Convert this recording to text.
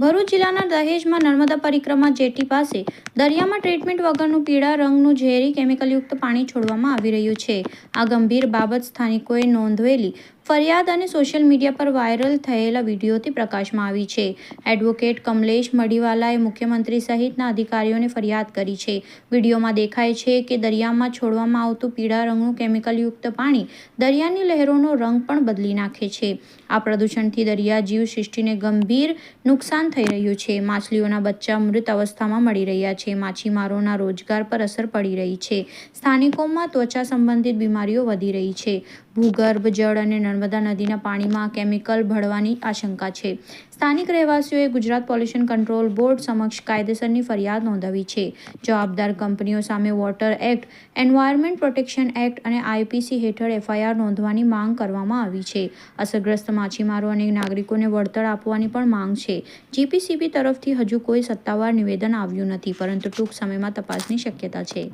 ભરૂચ જિલ્લાના દહેજમાં નર્મદા પરિક્રમા જેટી પાસે દરિયામાં ટ્રીટમેન્ટ વગરનું પીળા રંગનું ઝેરી કેમિકલયુક્ત પાણી છોડવામાં આવી રહ્યું છે. આ ગંભીર બાબત સ્થાનિકોએ નોંધવેલી ફરિયાદ અને સોશિયલ મીડિયા પર વાયરલ થયેલા વિડીયોથી પ્રકાશમાં આવી છે. એડવોકેટ કમલેશ મડીવાલાએ મુખ્યમંત્રી સહિતના અધિકારીઓને ફરિયાદ કરી છે. વિડીયોમાં દેખાય છે કે દરિયામાં છોડવામાં આવતું પીળા રંગનું કેમિકલયુક્ત પાણી દરિયાની લહેરોનો રંગ પણ બદલી નાખે છે. આ પ્રદૂષણથી દરિયા જીવ સૃષ્ટિને ગંભીર નુકસાન થઈ રહ્યું છે. માછલીઓના બચ્ચા મૃત અવસ્થામાં મળી રહ્યા છે. માછીમારોના રોજગાર પર અસર પડી રહી છે. સ્થાનિકોમાં ત્વચા સંબંધિત બીમારીઓ વધી રહી છે. ભૂગર્ભ, જળ અને નર્મદા નદીના પાણીમાં કેમિકલ ભળવાની આશંકા છે. સ્થાનિક રહેવાસીઓએ ગુજરાત પોલ્યુશન કંટ્રોલ બોર્ડ સમક્ષ કાયદેસરની ફરિયાદ નોંધાવી છે. જવાબદાર કંપનીઓ સામે water act, environment protection act અને આઈપીસી હેઠળ એફઆઈઆર નોંધવાની માંગ કરવામાં આવી છે. અસરગ્રસ્ત માછીમારો અને નાગરિકોને વળતર આપવાની પણ માંગ છે. જીપીસીબી તરફથી હજુ કોઈ સત્તાવાર નિવેદન આવ્યું નથી, પરંતુ ટૂંક સમયમાં તપાસની શક્યતા છે.